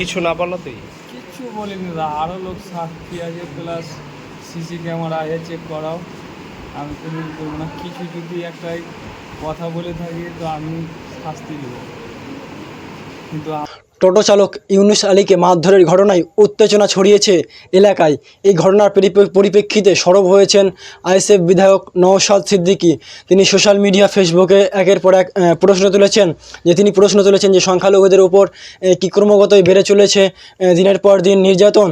কিছু না বলাতেই কিছু বলিনি দা আরও লোক সাক্ষী আছে প্লাস সিসি ক্যামেরা আছে চেক করাও। আমি কোনো করব না, কিছু যদি একটাই কথা বলে থাকি, তো আমি শাস্তি দেব। কিন্তু টোটো চালক ইউনুস আলীকে মারধরের ঘটনায় উত্তেজনা ছড়িয়েছে এলাকায়। এই ঘটনার পরিপ্রেক্ষিতে সরব হয়েছেন আইএসএফ বিধায়ক নওশাদ সিদ্দিকী। তিনি সোশ্যাল মিডিয়া, ফেসবুকে একের পর এক প্রশ্ন তুলেছেন যে, তিনি প্রশ্ন তুলেছেন যে, সংখ্যালঘুদের উপর কি ক্রমাগতই বেড়ে চলেছে দিনের পর দিন নির্যাতন।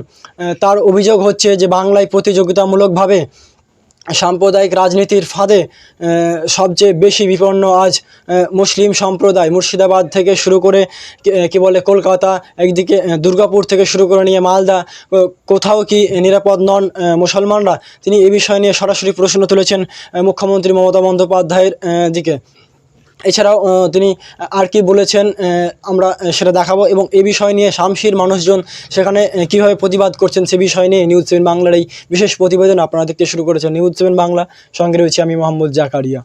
তার অভিযোগ হচ্ছে যে, বাংলায় প্রতিযোগিতামূলকভাবে সাম্প্রদায়িক রাজনীতির ফাঁদে সবচেয়ে বেশি বিপন্ন আজ মুসলিম সম্প্রদায়। মুর্শিদাবাদ থেকে শুরু করে, কি- বলে, কলকাতা, একদিকে দুর্গাপুর থেকে শুরু করে নিয়ে মালদা কোথাও কি নিরাপদ নন মুসলমানরা? তিনি এ বিষয় নিয়ে সরাসরি প্রশ্ন তুলেছেন মুখ্যমন্ত্রী মমতা বন্দ্যোপাধ্যায়ের দিকে। এছাড়াও তিনি আর কি বলেছেন আমরা সেটা দেখাবো এবং এ বিষয় নিয়ে শামসির মানুষজন সেখানে কীভাবে প্রতিবাদ করছেন সে বিষয় নিয়ে নিউজ সেভেন বাংলার এই বিশেষ প্রতিবেদন আপনারা দেখতে শুরু করেছেন। নিউজ সেভেন বাংলা, সঙ্গে রয়েছে আমি মোহাম্মদ জাকারিয়া।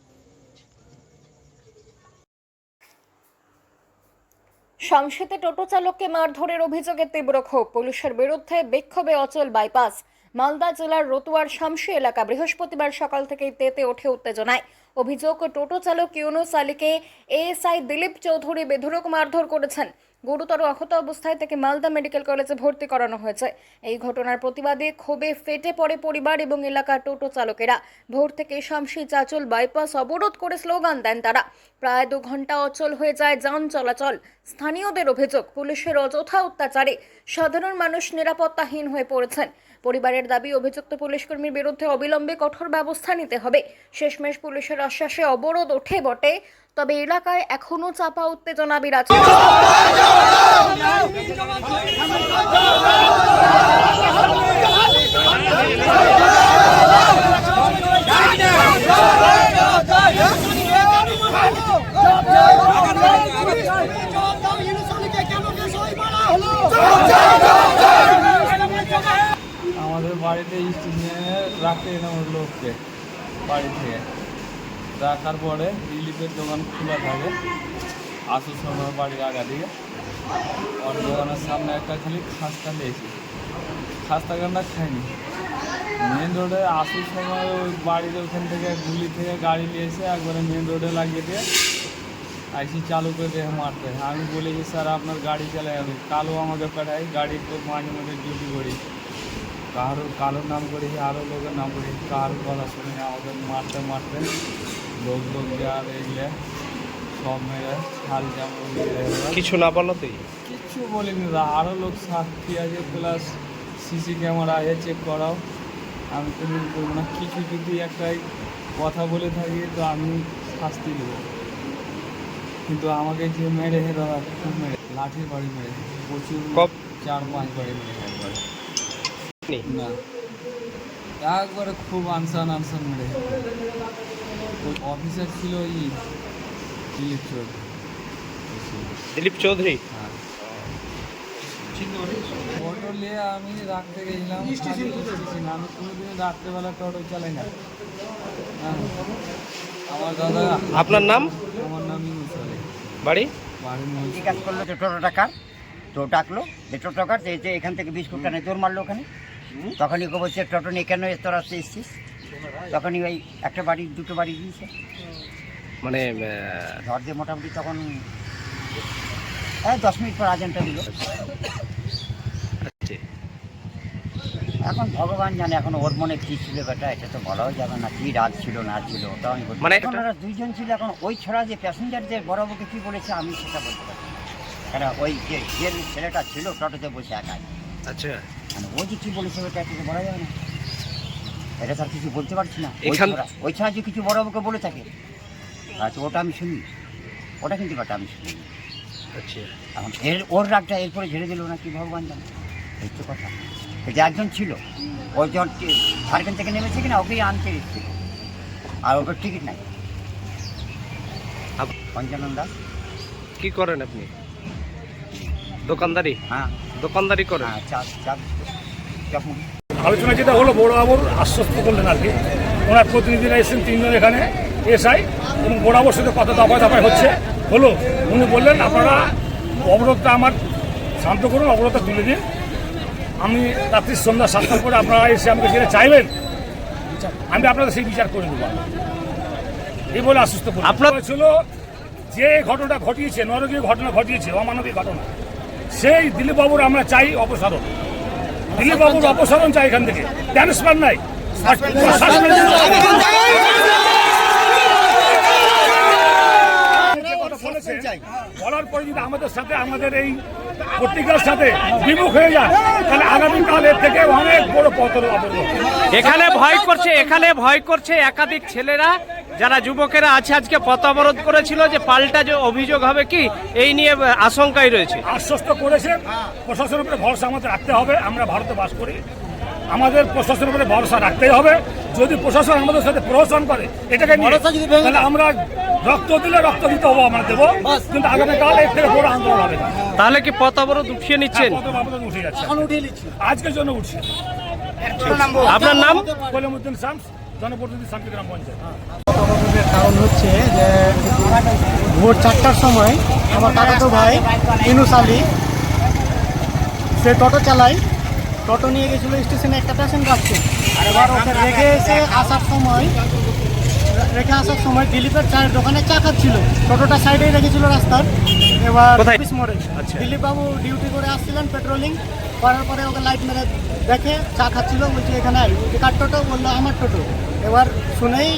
সংসদে টোটো চালককে মারধরের অভিযোগে তীব্র ক্ষোভ। পুলিশের বিরুদ্ধে বিক্ষোভে অচল বাইপাস। মালদা জেলার রতুয়ার শামসি এলাকা বৃহস্পতিবার সকাল থেকেই তেতে ওঠে উত্তেজনায়। অভিযোগ টোটো চালক ইউনুস আলীকে এএসআই দিলীপ চৌধুরী বেধরক মারধর করেছেন। গুরুতর আহত অবস্থায় তাকে মালদা মেডিকেল কলেজে ভর্তি করানো হয়েছে। এই ঘটনার প্রতিবাদে ক্ষোভে ফেটে পড়ে পরিবার এবং এলাকার টোটো চালকেরা। ভোর থেকে শামসি চাচল বাইপাস অবরোধ করে স্লোগান দেন তারা। প্রায় দু ঘণ্টা অচল হয়ে যায় যান চলাচল। স্থানীয়দের অভিযোগ, পুলিশের অযথা অত্যাচারে সাধারণ মানুষ নিরাপত্তাহীন হয়ে পড়েছেন। পরিবারের দাবি, অভিযুক্ত পুলিশ কর্মীর বিরুদ্ধে অবিলম্বে কঠোর ব্যবস্থা নিতে হবে। শেষমেশ পুলিশের আশ্বাসে অবরোধ ওঠে বটে, তবে এলাকায় এখনও চাপা উত্তেজনা বিরাজ আমাদের বাড়িতে স্টেশনে রাখতে এলাম লোককে বাড়ি থেকে। রাখার পরে রিলিফের দোকান খোলা থাকে। আসুর সময় বাড়ির আগা দিকে। ওর দোকানের সামনে একটা খালি খাস্তা দিয়েছি। খাস্তা গানটা খাইনি। মেন রোডে আসুর সময় ওই বাড়ির ওখান থেকে গুলি থেকে গাড়ি নিয়ে এসে একবারে মেন রোডে লাগিয়ে দিয়ে আইসি চালু করে দেখে মারতে। আমি বলি যে স্যার, আপনার গাড়ি চালাই আমি। কালো আমাকে পাঠাই গাড়ি তো মাঝে মাঝে ডিউটি করি। কারও কারোর নাম করেছি আরও লোকের নাম করেছি কারোর কথা শুনে আমাদের মারতে মারতে লোক লোক আর এগুলো সব মেরে ছাল জামা কিছু না বলাতেই? কিচ্ছু বলিনি আরও লোক সাক্ষী আছে প্লাস সিসি ক্যামেরা আছে চেক করাও। আমি কোনো করব না কিছু যদি একটাই কথা বলে থাকি তো আমি শাস্তি দেবো। কিন্তু আমাকে যে মেরে দাদা খুব মেরে। লাঠির বাড়ি মেরে। প্রচুর চার পাঁচ বাড়ি মেরে একবারে। না। একবারে খুব আনসান আনসান মেরে। ওই অফিসার ছিল ওই দিলীপ চৌধুরী। দিলীপ চৌধুরী? হ্যাঁ। অটো নিয়ে আমি রাখতে গেছিলাম আমি কোনোদিনও রাত্রেবেলা টোটো চালাই না। হ্যাঁ। আমার দাদা আপনার নাম? আমার নাম ইউনুস আলী। বাড়ি? বাড়ির মধ্যে করল টোটো টাকার তো ডাকলো যে টোটো টাকার যে যে এখান থেকে বিস্কুট নেই তোর মারলো ওখানে। তখনই ওকে বলছে টোটো নিয়ে কেন তোর আসতে এসছিস? তখনই ওই একটা বাড়ি দুটো বাড়ি দিয়েছে মানে ঝড় দিয়ে মোটামুটি তখন এই দশ মিনিট পর আজানটা দিল। আচ্ছা। এখন ভগবান জানে এখন ওর মনে কী ছিল বেটা এটা তো বলাও যাবে না কী রাগ ছিল না ছিল ওটাও আমি মানে এখন ওরা দুইজন ছিল এখন ওই ছড়া যে প্যাসেঞ্জারদের বড়বাবুকে কী বলেছে আমি সেটা বলতে পারছি না। কারণ ওই যে যে ছেলেটা ছিল টোটোতে বসে একাই। আচ্ছা। মানে ও যে কি বলেছে ওটা কিছু বলা যাবে না? এটা তার কিছু বলতে পারছি না। ওই ছাড়া যে কিছু বড় বাবুকে বলে থাকে হয়তো ওটা আমি শুনি। ওটা কিন্তু ব্যাটা আমি শুনি। আচ্ছা। এখন এর ওর রাগটা এরপরে ঝেড়ে দিল না কি ভগবান জানে। এই তো কথা। যে একজন ছিল ওই যখন ঝাড়খণ্ড থেকে নেমেছে কিনা ওকেই আনতে এসেছিল। আর ওকে টিকিট নাই। পঞ্চানন দাস? কি করেন আপনি? দোকানদারি? হ্যাঁ। দোকানদারি করেন? হ্যাঁ চা চা যখন আলোচনা যেটা হলো বড় বাবুর আশ্বস্ত করলেন আর কি। ওনার প্রতিনিধিরা এসেছেন তিনজন এখানে এসআই এবং বড় বাবুর সাথে কত দফায় দফায় হচ্ছে। হলো উনি বললেন আপনারা অবরোধটা আমার শান্ত করুন অবরোধটা তুলে দিন আমি রাত্রি সন্ধ্যা সাতটার পরে আপনারা এসে আমাকে যেটা চাইবেন আমি আপনাদের সেই বিচার করে দেবো এই বলে আশ্বস্ত করি আপনার- ছিল যে ঘটনাটা ঘটিয়েছে নরকীয় ঘটনা ঘটিয়েছে অমানবিক ঘটনা সেই দিলীপ বাবুর আমরা চাই অপসারণ। দিলীপ অপসারণ চাই এখান থেকে। ট্রান্সফার নাই। বলার পরে যদি আমাদের সাথে, আমাদের এই পত্রিকার সাথে বিমুখ হয়ে যায়, তাহলে আগামীকাল এর থেকে অনেক বড় পতন এখানে ভয় করছে, এখানে ভয় করছে একাধিক ছেলেরা। যারা যুবকেরা আছে আজকে পথ অবরোধ করেছিল যে পাল্টা যে অভিযোগ হবে কি এই নিয়ে আশঙ্কায় রয়েছে। আশ্বস্ত করেছে। প্রশাসনের উপরে ভরসা আমাদের রাখতে হবে আমরা ভারতে বাস করি। আমাদের প্রশাসনের উপরে ভরসা রাখতেই হবে। যদি প্রশাসন আমাদের সাথে প্রহসন করে এটাকে নিয়ে তাহলে আমরা রক্ত দিলে রক্ত দিতে হবে আমরা দেবো। কিন্তু আগামীকাল এর থেকে বড় আন্দোলন হবে তাহলে কি পথ অবরোধ উঠিয়ে নিচ্ছেন? উঠে যাচ্ছে। আজকের জন্য উঠছে। আপনার নাম? কলিমুদ্দিন শামস। জনপ্রতিনিধি শান্তি গ্রাম পঞ্চায়েত কারণ হচ্ছে যে ভোর চারটার সময় আমার কাকাতো ভাই ইনুস আলী সে টোটো চালায়। টোটো নিয়ে গেছিল স্টেশনে একটা পেশেন্ট যাচ্ছে এবার ওকে রেখে এসে আসার সময় রেখে আসার সময় দিলীপের চায়ের দোকানে চা খাচ্ছিল। টোটোটা সাইডেই রেখেছিল রাস্তার। এবার? অফিস মোড়ে। আচ্ছা। দিলীপ বাবু ডিউটি করে আসছিলেন পেট্রোলিং করার পরে ওকে লাইট মেরে দেখে চা খাচ্ছিল। বলছে এখানে আয়। কার টোটো? বলল আমার টোটো। এবার শুনেই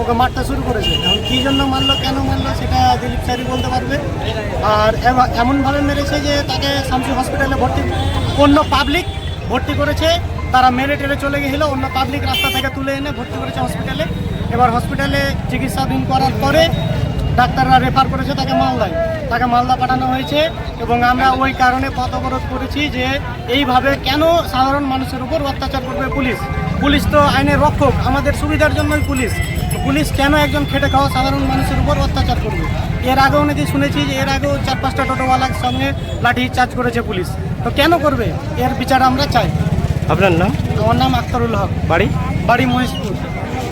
ওকে মারতে শুরু করেছে। এখন কী জন্য মারলো, কেন মারলো, সেটা দিলীপ স্যারই বলতে পারবে। আর এমনভাবে মেরেছে যে তাকে শামসি হসপিটালে ভর্তি অন্য পাবলিক ভর্তি করেছে। তারা মেরে টেরে চলে গেছিল। অন্য পাবলিক রাস্তা থেকে তুলে এনে ভর্তি করেছে হসপিটালে এবার হসপিটালে চিকিৎসাধীন করার পরে ডাক্তাররা রেফার করেছে তাকে মালদায়। তাকে মালদা পাঠানো হয়েছে এবং আমরা ওই কারণে পথ অবরোধ করেছি যে এইভাবে কেন সাধারণ মানুষের উপর অত্যাচার করবে পুলিশ? পুলিশ তো আইনের রক্ষক আমাদের সুবিধার জন্যই পুলিশ। পুলিশ কেন একজন খেটে খাওয়া সাধারণ মানুষের উপর অত্যাচার করবে? এর আগেও নাকি শুনেছি যে এর আগেও চার পাঁচটা টোটোওয়ালার সঙ্গে লাঠি চার্জ করেছে পুলিশ। তো কেন করবে? এর বিচার আমরা চাই। আপনার নাম? আমার নাম আক্তারুল হক। বাড়ি? বাড়ি মহেশপুর।